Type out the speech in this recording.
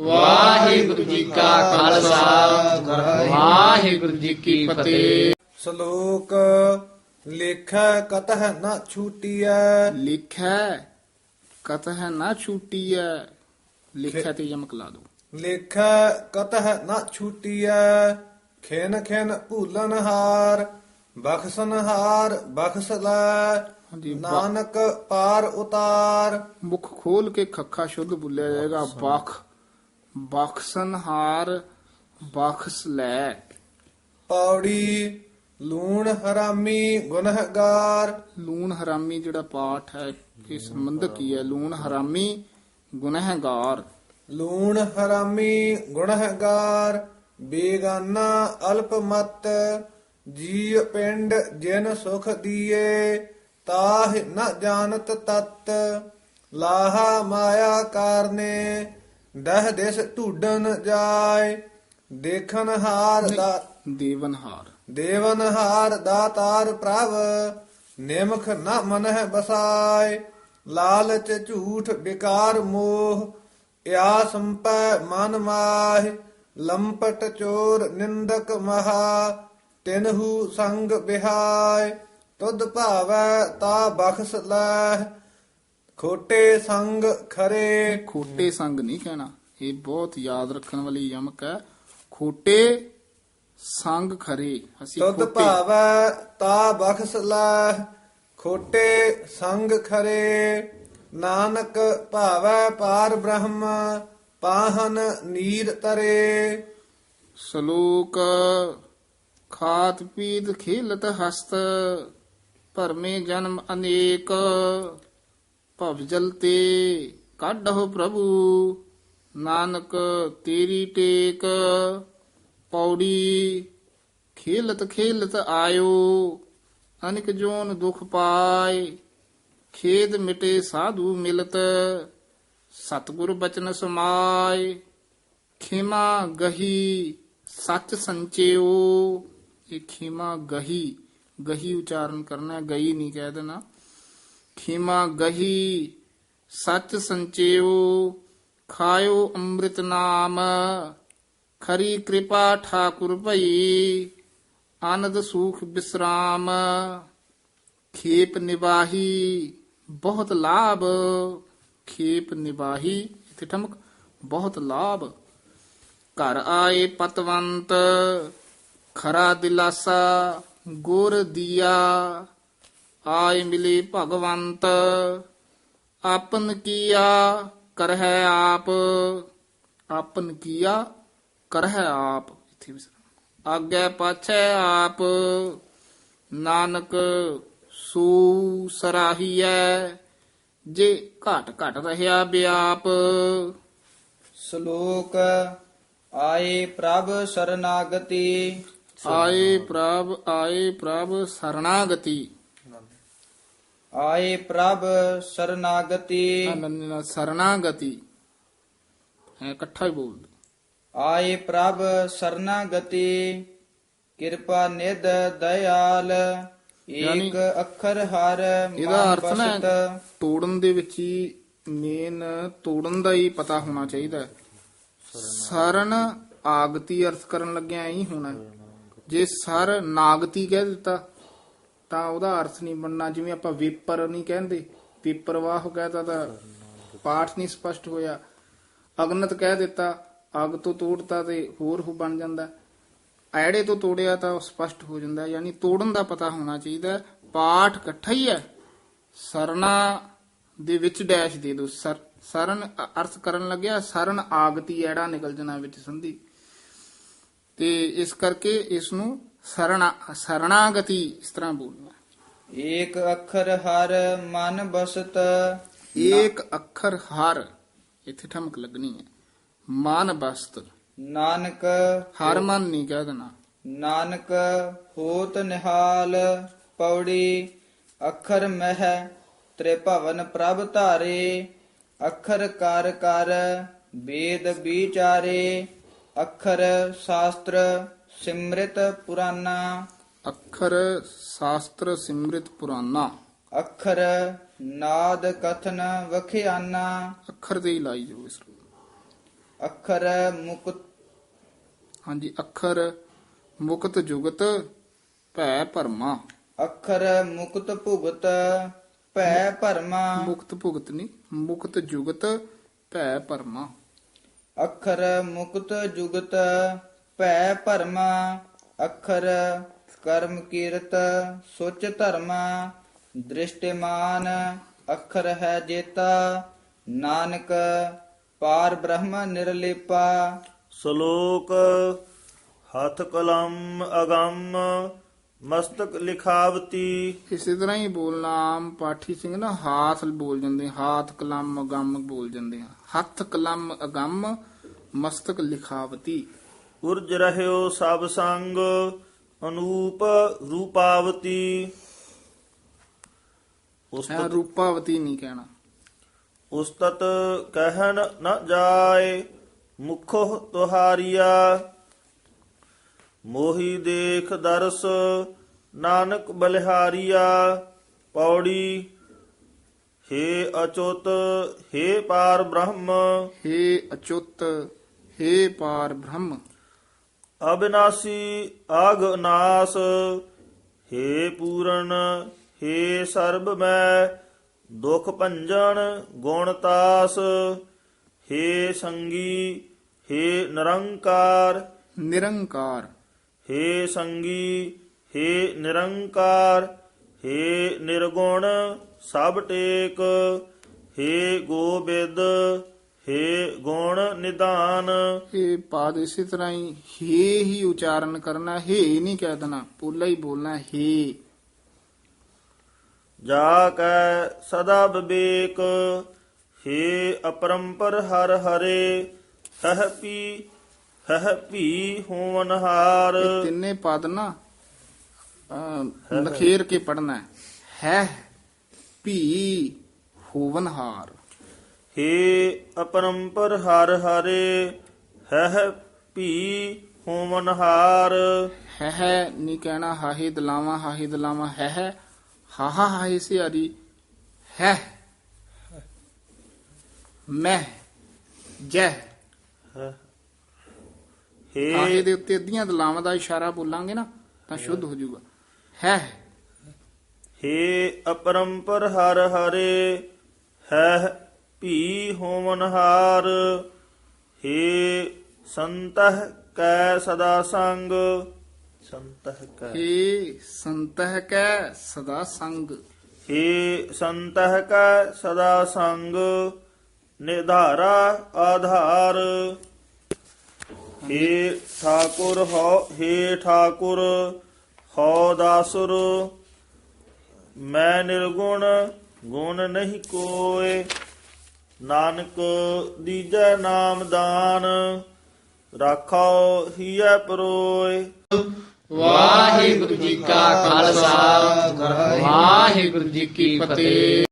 ਵਾਹਿਗੁਰੂ ਜੀ ਕਾ ਖਾਲਸਾ। ਵਾਹਿਗੁਰੂ ਜੀ ਕੀ ਫਤਿਹ। ਸ਼ਲੋਕ ਲੇਖੈ ਕਤਹ ਨ ਛੂਟੀਐ। ਲਿਖੈ ਕਤਹ ਨਾ ਛੂਟੀਐ। ਲਿਖੈ ਤੇ ਯਮਕ ਲਾ ਦੋ। ਲੇਖੈ ਕਤਹ ਨ ਛੂਟੀਐ। ਖੇਨ ਖੇਨ ਭੂਲਨ ਹਾਰ ਬਖਸਨ ਹਾਰ ਬਖਸ ਲੈ। ਹਾਂਜੀ, ਨਾਨਕ ਪਾਰ ਉਤਾਰ। ਮੁਖ ਖੋਲ ਕੇ ਖੱਖਾ ਸ਼ੁੱਧ ਬੁੱਲਿਆ ਜਾਏਗਾ ਬਖ ਬਖਸ਼ਨਹਾਰ ਬਖਸ ਲੈ। ਪੌੜੀ ਲੂਣ ਹਰਾਮੀ ਗੁਨਹਗਾਰ। ਲੂਣ ਹਰਾਮੀ ਜਿਹੜਾ ਪਾਠ ਹੈ ਇਹ ਸੰਬੰਧਕ ਹੀ ਹੈ। ਲੂਣ ਹਰਾਮੀ ਗੁਨਹਗਾਰ। ਲੂਣ ਹਰਾਮੀ ਗੁਣਹਗਾਰ ਬੇਗਾਨਾ ਅਲਪ ਮਤ ਜੀ ਪਿੰਡ ਜਿਨ ਸੁਖ ਦੀਏ। ਤਾਹ ਨ ਜਾਣਤ ਤਤ ਲਾਹਾ ਮਾਇਆ ਕਾਰਨੇ ਦਹ ਦਿਸ ਢੂਡਨ ਜਾਏ ਦੇਖਨ ਹਾਰ ਦਾ ਦੇਵਨਹਾਰ ਦੇਵਨ ਹਾਰ ਦਾਤਾਰ ਪ੍ਰਭ ਨਿਮਖ ਨ ਮਨਹਿ ਬਸਾਏ ਲਾਲਚ ਝੂਠ ਵਿਕਾਰ ਮੋਹ ਇਆ ਸੰਪੈ ਮਨ ਮਾਹਿ ਲੰਪਟ ਚੋਰ ਨਿੰਦਕ ਮਹਾ ਤਿਨਹੂ ਸੰਗ ਬਿਹਾਇ ਤੁਧ ਭਾਵੈ ਤਾ ਬਖਸ ਲੈ ਖੋਟੇ ਸੰਗ ਖਰੇ। ਖੋਟੇ ਸੰਗ ਨਹੀਂ ਕਹਿਣਾ ਇਹ ਬਹੁਤ ਯਾਦ ਰੱਖਣ ਵਾਲੀ ਯਮਕ ਹੈ। ਖੋਟੇ ਸੰਗ ਖਰੇ ਅਸੀਂ ਤੁਧ ਖੋਟੇ। ਭਾਵੈ ਤਾ ਬਖਸ ਲੈ ਖੋਟੇ ਸੰਗ ਖਰੇ। ਨਾਨਕ ਭਾਵੈ ਪਾਰ ਬ੍ਰਹਮ ਪਾਹਨ ਨੀਰ ਤਰੇ। ਸ਼ਲੋਕ ਖਾਤ ਪੀਤ ਖੇਲਤ ਹਸਤ ਭਰਮੇ ਜਨਮ ਅਨੇਕ, ਭਵ ਜਲ ਤੇ ਕਾਢੋ ਪ੍ਰਭੂ। ਨਾਨਕ ਤੇਰੀ ਟੇਕ, ਪੌੜੀ ਖੇਲਤ ਖੇਲਤ ਆਇਓ। ਅਨਿਕ ਜੋਨ ਦੁਖ ਪਾਏ, ਖੇਦ ਮਿਟੇ ਸਾਧੂ ਮਿਲਤ। ਸਤਿਗੁਰ ਬਚਨ ਸਮਾਏ, ਖਿਮਾ ਗਹੀ ਸੱਚ ਸੰਚਿਓ। ਇਹ ਖਿਮਾ ਗਹੀ ਗਹੀ ਉਚਾਰਨ ਕਰਨਾ ਹੈ, ਗਈ ਨਹੀਂ ਕਹਿ ਦੇਣਾ। ਖਿਮਾ ਗਹੀ ਸੱਚ ਸੰਚਿਓ ਖਾਇਓ ਅੰਮ੍ਰਿਤ ਨਾਮ। ਖਰੀ ਕਿਰਪਾ ਠਾਕੁਰ ਭਈ ਆਨੰਦ ਸੂਖ ਬਿਸਰਾਮ। ਖੇਪ ਨਿਵਾਹੀ ਬਹੁਤ ਲਾਭ। ਖੇਪ ਨਿਵਾਹੀ ਇਥੇ ਠਮਕ ਬਹੁਤ ਲਾਭ। ਘਰ ਆਏ ਪਤਵੰਤ ਖਰਾ ਦਿਲਾਸਾ। ਗੁਰ ਦੀਆ, ਆਏ ਮਿਲੇ ਭਗਵੰਤ, ਆਪਨ ਕੀਆ ਕਰਹਿ ਆਪ, ਆਪਨ ਕੀਆ ਕਰਹਿ ਆਪ, ਇਥੇ ਵਿਸਰਾਮ ਆਗੇ ਪਾਛੈ ਆਪ, ਨਾਨਕ ਸੂ ਸਰਾਹੀਐ, ਜੇ ਘਟ ਘਟ ਰਹਾ ਵਿਆਪ ਸ਼ਲੋਕ ਆਏ ਪ੍ਰਭ ਸਰਨਾਗਤੀ। ਆਏ ਪ੍ਰਭ ਆਏ ਪ੍ਰਭ ਸਰਣਾਗਤੀ ਆਏ ਪ੍ਰਭ ਸਰਨਾਗਤੀ। ਅਨੰਨਾ ਸਰਣਾਗਤੀ ਹੈ ਇਕੱਠਾ ਹੀ ਬੋਲ ਆਏ ਪ੍ਰਭ ਸਰਨਾਗਤੀ ਕਿਰਪਾ ਨਿਧ ਦਇਆਲ ਏਕ ਅੱਖਰ ਹਰ ਇਹਦਾ ਅਰਥ ਨਾ ਤੋੜਨ ਦੇ ਵਿੱਚ ਹੀ ਮੇਨ ਤੋੜਨ ਦਾ ਹੀ ਪਤਾ ਹੋਣਾ ਚਾਹੀਦਾ। ਸਰਨ ਆਗਤੀ ਅਰਥ ਕਰਨ ਲੱਗਿਆ ਹੀ ਹੋਣਾ। ਜੇ ਸਰ ਨਾਗਤੀ ਕਹਿ ਦਿੱਤਾ, ਤਾਂ ਉਹਦਾ ਅਰਥ ਨਹੀਂ ਬਣਨਾ। ਜਿਵੇਂ ਆਪਾਂ ਵੇਪਰ ਨਹੀਂ ਕਹਿੰਦੇ, ਵਿਪਰਵਾਹ ਕਹਤਾ ਤਾਂ ਪਾਠ ਨਹੀਂ ਸਪਸ਼ਟ ਹੋਇਆ। ਅਗਨਤ ਕਹਿ ਦਿੱਤਾ, ਅਗ ਤੋਂ ਤੋੜਤਾ ਤੇ ਹੋਰ ਹੋ ਬਣ ਜਾਂਦਾ। ਐੜੇ ਤੋਂ ਤੋੜਿਆ ਤਾਂ ਉਹ ਸਪਸ਼ਟ ਹੋ ਜਾਂਦਾ, ਯਾਨੀ ਤੋੜਨ ਦਾ ਪਤਾ ਹੋਣਾ ਚਾਹੀਦਾ। ਪਾਠ ਇਕੱਠਾ ਹੀ ਹੈ। ਸਰਨਾ ਦੇ ਵਿੱਚ ਡੈਸ਼ ਦੇ ਦੋ। ਸਰਨ ਅਰਥ ਕਰਨ ਲੱਗਿਆ, ਸਰਨ ਆਗਤੀ ਐੜਾ ਨਿਕਲ ਜਣਾ ਵਿੱਚ ਸੰਧੀ। ਤੇ ਇਸ ਕਰਕੇ ਇਸ ਨੂੰ ਸਰਣਾ ਸਰਣਾਗਤੀ ਇਸ ਤਰ੍ਹਾਂ ਬੋਲਣਾ ਏਕ ਅੱਖਰ ਹਰ ਮਨ ਬਸਤ। ਏਕ ਅੱਖਰ ਹਰ ਇੱਥੇ ਠਮਕ ਲੱਗਣੀ ਹੈ। ਮਨ ਬਸਤ। ਨਾਨਕ ਹਰ ਮਨ ਨਹੀਂ ਕਹਿ ਦੇਣਾ। ਨਾਨਕ ਹੋਤ ਨਿਹਾਲ ਪੌੜੀ ਅੱਖਰ ਮਹਿ ਤ੍ਰਿਭਵਨ ਪ੍ਰਭ ਧਾਰੇ ਅੱਖਰ ਕਰ ਕਰ ਵੇਦ ਵਿਚਾਰੇ। ਅੱਖਰ ਸ਼ਾਸਤਰ ਸਿਮ੍ਰਿਤ ਪੁਰਾਨਾ। ਅੱਖਰ ਸ਼ਾਸਤਰ ਸਿਮ੍ਰਿਤ ਪੁਰਾਨਾ। ਅੱਖਰ ਨਾਦ ਕਥਨ ਵਖਿਆਨਾ। ਅੱਖਰ ਤੇ ਹੀ ਲਾਈ ਜਾਓ ਇਸ ਅੱਖਰ ਮੁਕਤ ਹਾਂਜੀ ਅੱਖਰ ਮੁਕਤ ਜੁਗਤ ਭੈ ਭਰਮਾ। ਅੱਖਰ ਮੁਕਤ ਭੁਗਤ ਭੈ ਭਰਮਾ। ਮੁਕਤ ਭੁਗਤ ਨਹੀਂ ਮੁਕਤ ਜੁਗਤ ਭੈ ਭਰਮਾ। ਅੱਖਰ ਮੁਕਤ ਜੁਗਤ ਭੈ ਭਰਮਾ ਅੱਖਰ ਕਰਮ ਕੀਰਤ ਸੁਚ ਧਰਮਾ ਦ੍ਰਿਸ਼ਟਿਮਾਨ ਅੱਖਰ ਹੈ ਜੇਤਾ ਨਾਨਕ ਪਾਰ ਬ੍ਰਹਮ ਨਿਰਲੇਪਾ। ਸ਼ਲੋਕ ਹੱਥ ਕਲਮ ਅਗੰਮ ਮਸਤਕ ਲਿਖਾਵਤੀ। ਇਸੇ ਤਰ੍ਹਾਂ ਹੀ ਬੋਲਣਾ ਪਾਠੀ ਸਿੰਘ ਨਾ ਹਾਥ ਬੋਲ ਜਾਂਦੇ ਹਾਥ ਕਲਮ ਅਗੰਮ ਬੋਲ ਜਾਂਦੇ ਆ। ਹੱਥ ਕਲਮ ਅਗੰਮ ਮਸਤਕ ਲਿਖਾਵਤੀ। ਉਰਜ ਰਹਿਓ ਸਭ ਸੰਗ ਅਨੂਪ ਰੂਪਾਵਤੀ। ਇਹ ਉਸਤਤ ਰੂਪਾਵਤੀ ਨਹੀਂ ਕਹਿਣਾ। ਉਸਤਤ ਕਹਿਣ ਨ ਜਾਏ ਮੁਖੋ ਤੁਹਾਰੀਆ। ਮੋਹੀ ਦੇਖ ਦਰਸ ਨਾਨਕ ਬਲਿਹਾਰੀਆ। ਪੌੜੀ ਹੇ ਅਚੁੱਤ ਹੇ ਪਾਰ ਬ੍ਰਹਮ। ਹੇ ਅਚੁੱਤ ਹੇ ਪਾਰ ਬ੍ਰਹਮ। ਅਬਿਨਾਸੀ ਆਗਨਾਸ ਹੇ ਪੂਰਨ ਹੇ ਸਰਬ ਮੈਂ ਦੁਖ ਭੰਜਨ ਗੁਣਤਾਸ ਹੇ ਸੰਗੀ ਹੇ ਨਿਰੰਕਾਰ। ਨਿਰੰਕਾਰ। ਹੇ ਸੰਗੀ ਹੇ ਨਿਰੰਕਾਰ ਹੇ ਨਿਰਗੁਣ ਸਭ ਟੇਕ ਹੇ ਗੋਬਿੰਦ ਹੇ ਗੁਣ ਨਿਧਾਨ। ਇਹ ਪਾਦ ਇਸੇ ਤਰ੍ਹਾਂ ਹੀ ਹੇ ਹੀ ਉਚਾਰਨ ਕਰਨਾ ਹੇ ਨਹੀਂ ਕਹਿ ਦੇਣਾ ਪੂਲਾ ਹੀ ਬੋਲਣਾ ਹੇ। ਜਾ ਕੈ ਸਦਾ ਵਿਵੇਕ ਹੇ ਅਪਰੰਪਰ ਹਰ ਹਰੇ ਹਹ ਪੀ ਹਹ ਪੀ ਹੋਵਨਹਾਰ ਇਹ ਤਿੰਨੇ ਪਦ ਨਾ ਲਖੇਰ ਕੇ ਪੜਨਾ ਹੈ। ਹੈ ਭੀ ਹੋਵਨਹਾਰ ਹੇ ਅਪਰੰਪਰ ਹਰ ਹਰੇ ਹਹ ਪੀ ਹੋਵਨਹਾਰ ਹੈ ਹੈ ਨਹੀਂ ਕਹਿਣਾ ਹਾਹੇ ਦਲਾਵਾ ਹਾਹੇ ਦਲਾਵਾ ਹੈ ਹੈ ਹਾਹਾ ਹਾਹੇ ਸਿਆਰੀ ਹੈ ਮੈਂ ਜੈ। ਹਾਹੇ। ਦੇ ਉੱਤੇ ਅੱਧੀਆਂ ਦਲਾਵਾਂ ਦਾ ਇਸ਼ਾਰਾ ਬੋਲਾਂਗੇ ਨਾ ਤਾਂ ਸ਼ੁੱਧ ਹੋ ਜਾਊਗਾ। ਹੈ ਹੇ ਅਪਰੰਪਰ ਹਰ ਹਰੇ ਹੈ ਭੀ ਹੋਵਨਹਾਰ ਹੇ ਸੰਤਹ ਕੈ ਸਦਾ ਸੰਗ। ਸੰਤਹ ਕੈ। ਏ ਸੰਤਹ ਕੈ ਸਦਾ ਸੰਗ। ਹੇ ਸੰਤਹ ਕੈ ਸਦਾ ਸੰਗ ਨਿਧਾਰਾ ਆਧਾਰ। ਹੇ ਠਾਕੁਰ ਹੋ ਹੇ ਠਾਕੁਰ ਹੋ ਦਾਸੁਰ ਮੈਂ ਨਿਰਗੁਣ ਗੁਣ ਨਹੀਂ ਕੋਏ। ਨਾਨਕ ਦੀਜੈ ਨਾਮ ਦਾਨ ਰਾਖੋ ਹੀਐ ਪਰੋਏ। ਵਾਹਿਗੁਰੂ ਜੀ ਕਾ ਖਾਲਸਾ, ਵਾਹਿਗੁਰੂ ਜੀ ਕੀ ਫਤਿਹ।